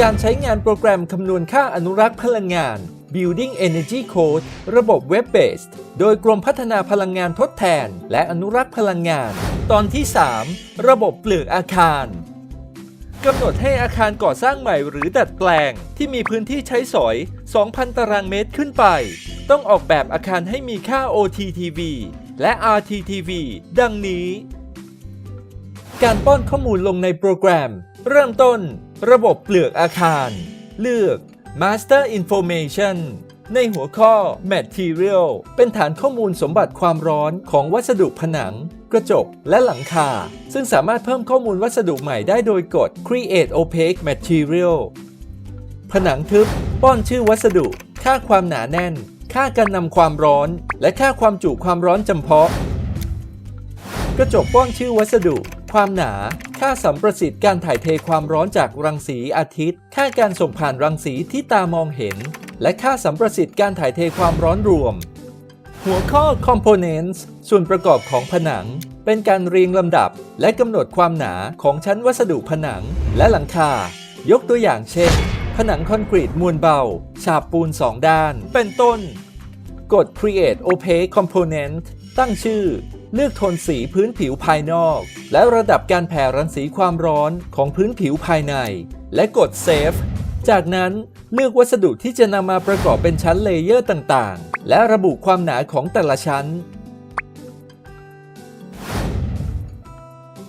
การใช้งานโปรแกรมคำนวณค่าอนุรักษ์พลังงาน Building Energy Code ระบบ Web-based โดยกรมพัฒนาพลังงานทดแทน และอนุรักษ์พลังงาน ตอนที่ 3 ระบบเปลือกอาคารกำหนดให้อาคารก่อสร้างใหม่หรือดัดแปลง ที่มีพื้นที่ใช้สอย 2,000 ตารางเมตรขึ้นไป ต้องออกแบบอาคารให้มีค่า OTTV และ RTTV ดังนี้ การป้อนข้อมูลลงในโปรแกรม เริ่มต้น ระบบเปลือกอาคาร เลือก Master Information ในหัวข้อ Material เป็นฐานข้อมูลสมบัติความร้อนของวัสดุผนัง กระจก และหลังคา ซึ่งสามารถเพิ่มข้อมูลวัสดุใหม่ได้โดยกด Create Opaque Material ผนังทึบ ป้อนชื่อวัสดุ ค่าความหนาแน่น ค่าการนำความร้อน และค่าความจุความร้อนจำเพาะ กระจกป้อนชื่อวัสดุ ความหนา ค่าสัมประสิทธิ์การถ่ายเทความร้อนจากรังสีอาทิตย์ ค่าการส่งผ่านรังสีที่ตามองเห็น และค่าสัมประสิทธิ์การถ่ายเทความร้อนรวม หัวข้อ Components ส่วนประกอบของผนัง เป็นการเรียงลำดับ และกำหนดความหนาของชั้นวัสดุผนังและหลังคา ยกตัวอย่างเช่น ผนังคอนกรีตมวลเบา ฉาบปูน 2 ด้าน เป็นต้น กด Create Opaque Component ตั้งชื่อ เลือกโทนสีพื้นผิวภายนอก และระดับการแผ่รังสีความร้อนของพื้นผิวภายใน และกด Save จากนั้นเลือกวัสดุที่จะนำมาประกอบเป็นชั้นเลเยอร์ต่างๆ และระบุความหนาของแต่ละชั้น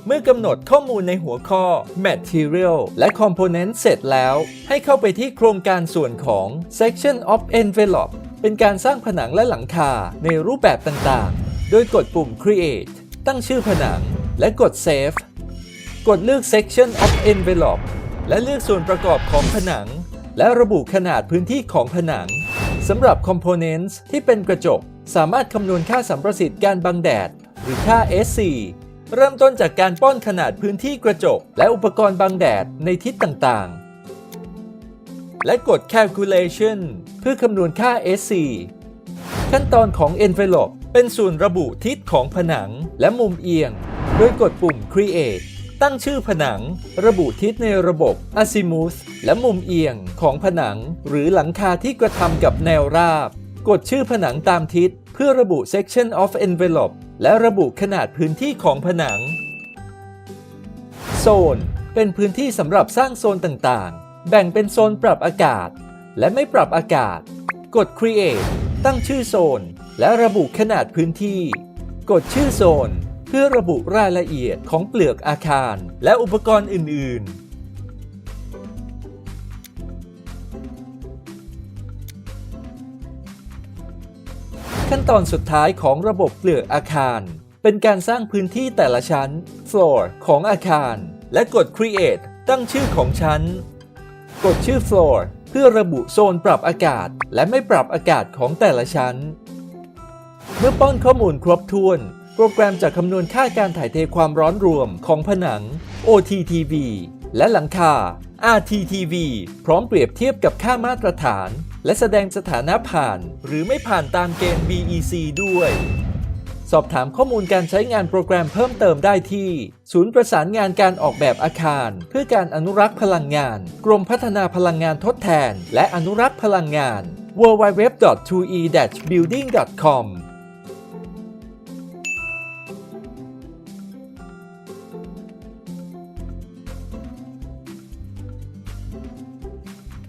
เมื่อกำหนดข้อมูลในหัวข้อ Material และ Component เสร็จแล้ว ให้เข้าไปที่โครงการส่วนของ Section of Envelope เป็นการสร้างผนังและหลังคาในรูปแบบต่างๆ โดยกดปุ่ม Create ตั้งชื่อผนัง และกด Save กดเลือก Section of Envelope และเลือกส่วนประกอบของผนัง และระบุขนาดพื้นที่ของผนังสำหรับ Components ที่เป็นกระจก สามารถคำนวณค่าสัมประสิทธิ์การบังแดด หรือค่า SC เริ่มต้นจากการป้อนขนาดพื้นที่กระจก และอุปกรณ์บังแดดในทิศต่างๆ และกด Calculation เพื่อคำนวณค่า SC ขั้นตอนของ Envelope เป็นส่วนระบุทิศของผนังและมุมเอียง โดยกดปุ่ม Create ตั้งชื่อผนัง ระบุทิศในระบบ Azimuth และมุมเอียงของผนัง หรือหลังคาที่กระทำกับแนวราบ กดชื่อผนังตามทิศ เพื่อระบุ Section of Envelope และระบุขนาดพื้นที่ของผนัง โซน เป็นพื้นที่สำหรับสร้างโซนต่างๆ แบ่งเป็นโซนปรับอากาศ และไม่ปรับอากาศ กด Create ตั้งชื่อโซน และระบุขนาดพื้นที่ กดชื่อโซน เพื่อระบุรายละเอียดของเปลือกอาคาร และอุปกรณ์อื่น ๆขั้นตอนสุดท้ายของระบบเปลือกอาคาร เป็นการสร้างพื้นที่แต่ละชั้น floor ของอาคาร และกด create ตั้งชื่อของชั้น กดชื่อ floor เพื่อระบุโซนปรับอากาศ และไม่ปรับอากาศของแต่ละชั้น เมื่อป้อนข้อมูลครบถ้วน โปรแกรมจะคำนวณค่าการถ่ายเทความร้อนรวมของผนัง OTTV และหลังคา RTTV พร้อมเปรียบเทียบกับค่ามาตรฐาน และแสดงสถานะผ่านหรือไม่ผ่านตามเกณฑ์ BEC ด้วย สอบถามข้อมูลการใช้งานโปรแกรมเพิ่มเติมได้ที่ ศูนย์ประสานงานการออกแบบอาคาร เพื่อการอนุรักษ์พลังงาน กรมพัฒนาพลังงานทดแทน และอนุรักษ์พลังงาน www.2e-building.com